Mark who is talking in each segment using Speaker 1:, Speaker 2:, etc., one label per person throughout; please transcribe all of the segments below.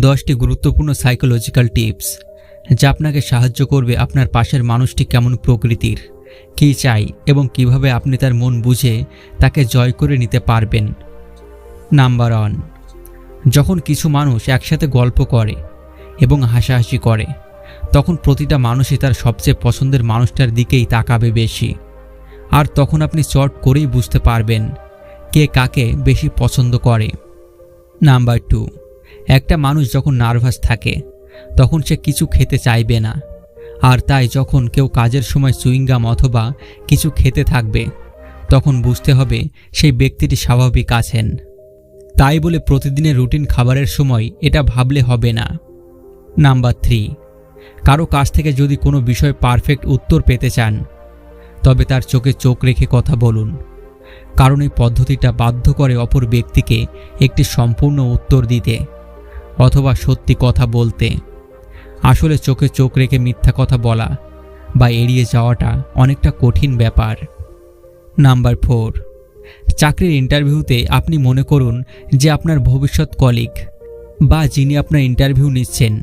Speaker 1: দশটি গুরুত্বপূর্ণ psychological tips যা আপনাকে সাহায্য করবে আপনার পাশের মানুষটি কেমন প্রকৃতির, কী চাই এবং কীভাবে আপনি তার মন বুঝে তাকে জয় করে নিতে পারবেন। নাম্বার ওয়ান যখন কিছু মানুষ একসাথে গল্প করে এবং হাসাহাসি করে, তখন প্রতিটা মানুষই তার সবচেয়ে পছন্দের মানুষটার দিকেই তাকাবে বেশি। আর তখন আপনি চট করেই বুঝতে পারবেন কে কাকে বেশি পছন্দ করে। নাম্বার টু একটা মানুষ যখন নার্ভাস থাকে, তখন সে কিছু খেতে চাইবে না। আর তাই যখন কেউ কাজের সময় সুইংগাম অথবা কিছু খেতে থাকবে, তখন বুঝতে হবে সেই ব্যক্তিটি স্বাভাবিক আছেন। তাই বলে প্রতিদিনের রুটিন খাবারের সময় এটা ভাবলে হবে না। নাম্বার থ্রি, কারও কাছ থেকে যদি কোনো বিষয়ে পারফেক্ট উত্তর পেতে চান, তবে তার চোখে চোখ রেখে কথা বলুন। কারণ এই পদ্ধতিটা বাধ্য করে অপর ব্যক্তিকে একটি সম্পূর্ণ উত্তর দিতে। অথবা সত্যি কথা বলতে। আসলে চোখে চোখ রেখে মিথ্যা কথা বলা বা এড়িয়ে যাওয়াটা অনেকটা কঠিন ব্যাপার। নাম্বার ফোর, চাকরির ইন্টারভিউতে আপনি মনে করুন যে আপনার ভবিষ্যৎ কলিগ বা যিনি আপনার ইন্টারভিউ নিচ্ছেন,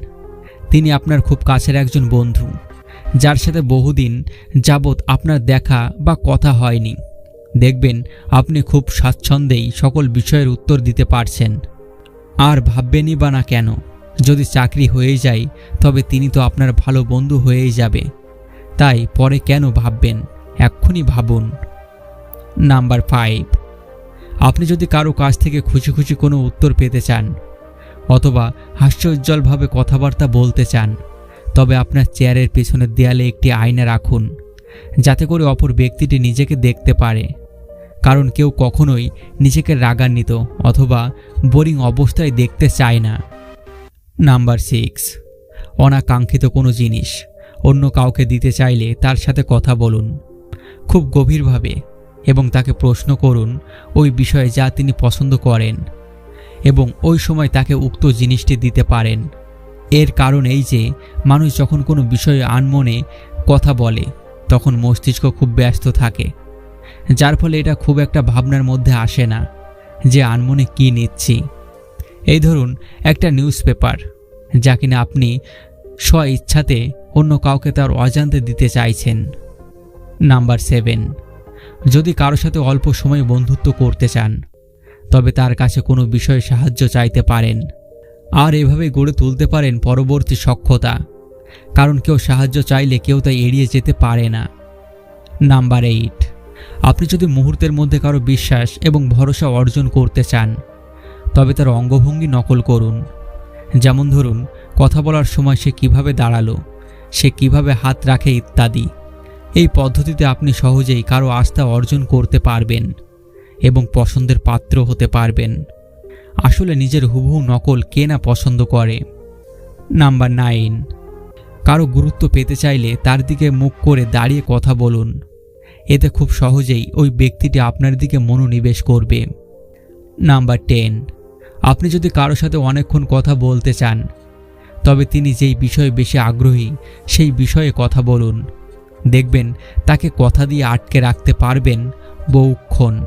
Speaker 1: তিনি আপনার খুব কাছের একজন বন্ধু, যার সাথে বহুদিন যাবৎ আপনার দেখা বা কথা হয়নি। দেখবেন আপনি খুব স্বাচ্ছন্দ্যেই সকল বিষয়ের উত্তর দিতে পারছেন। আর ভাববেনই বা না কেন, যদি চাকরি হয়ে যায়, তবে তিনি তো আপনার ভালো বন্ধু হয়েই যাবে। তাই পরে কেন ভাববেন? এক্ষুনি ভাবুন। Number five. আপনি যদি কারও কাছ থেকে খুশি খুশি কোনো উত্তর পেতে চান, অথবা হাস্যোজ্জ্বলভাবে কথাবার্তা বলতে চান, তবে আপনার চেয়ারের পেছনের দেয়ালে একটি আয়না রাখুন, যাতে করে অপর ব্যক্তিটি নিজেকে দেখতে পারে। কারণ কেউ কখনোই নিজেকে রাগান্বিত অথবা বোরিং অবস্থায় দেখতে চায় না। নাম্বার সিক্স, অনাকাঙ্ক্ষিত কোনো জিনিস। অন্য কাউকে দিতে চাইলে তার সাথে কথা বলুন। খুব গভীরভাবে এবং তাকে প্রশ্ন করুন ওই বিষয়ে যা তিনি পছন্দ করেন এবং ওই সময় তাকে উক্ত জিনিসটি দিতে পারেন। এর কারণ এই যে, মানুষ যখন কোনো বিষয়ে আনমনে কথা বলে, তখন মস্তিষ্ক খুব ব্যস্ত থাকে। যার ফলে এটা খুব একটা ভাবনার মধ্যে আসে না যে আনমনে কি নিচ্ছি। এই ধরুন, একটা নিউজ পেপার যা কিনা আপনি স্ব ইচ্ছাতে অন্য কাউকে তার অজান্তে দিতে চাইছেন। নাম্বার সেভেন, যদি কারও সাথে অল্প সময় বন্ধুত্ব করতে চান, তবে তার কাছে কোনো বিষয়ে সাহায্য চাইতে পারেন। আর এভাবে গড়ে তুলতে পারেন পরবর্তী সক্ষতা, কারণ কেউ সাহায্য চাইলে কেউ তা এড়িয়ে যেতে পারে না। নাম্বার এইট আপনি যদি মুহূর্তের মধ্যে কারও বিশ্বাস এবং ভরসা অর্জন করতে চান, তবে তার অঙ্গভঙ্গি নকল করুন। যেমন ধরুন, কথা বলার সময় সে কীভাবে দাঁড়াল, সে কীভাবে হাত রাখে ইত্যাদি। এই পদ্ধতিতে আপনি সহজেই কারও আস্থা অর্জন করতে পারবেন এবং পছন্দের পাত্র হতে পারবেন। আসলে নিজের হুবহু নকল কে না পছন্দ করে? Number nine. কারও গুরুত্ব পেতে চাইলে তার দিকে মুখ করে দাঁড়িয়ে কথা বলুন। এতে খুব সহজেই ওই ব্যক্তিটি আপনার দিকে মনোনিবেশ করবে। নাম্বার টেন, আপনি যদি কারও সাথে অনেকক্ষণ কথা বলতে চান, তবে তিনি যেই বিষয়ে বেশি আগ্রহী, সেই বিষয়ে কথা বলুন। দেখবেন তাকে কথা দিয়ে আটকে রাখতে পারবেন বহুক্ষণ।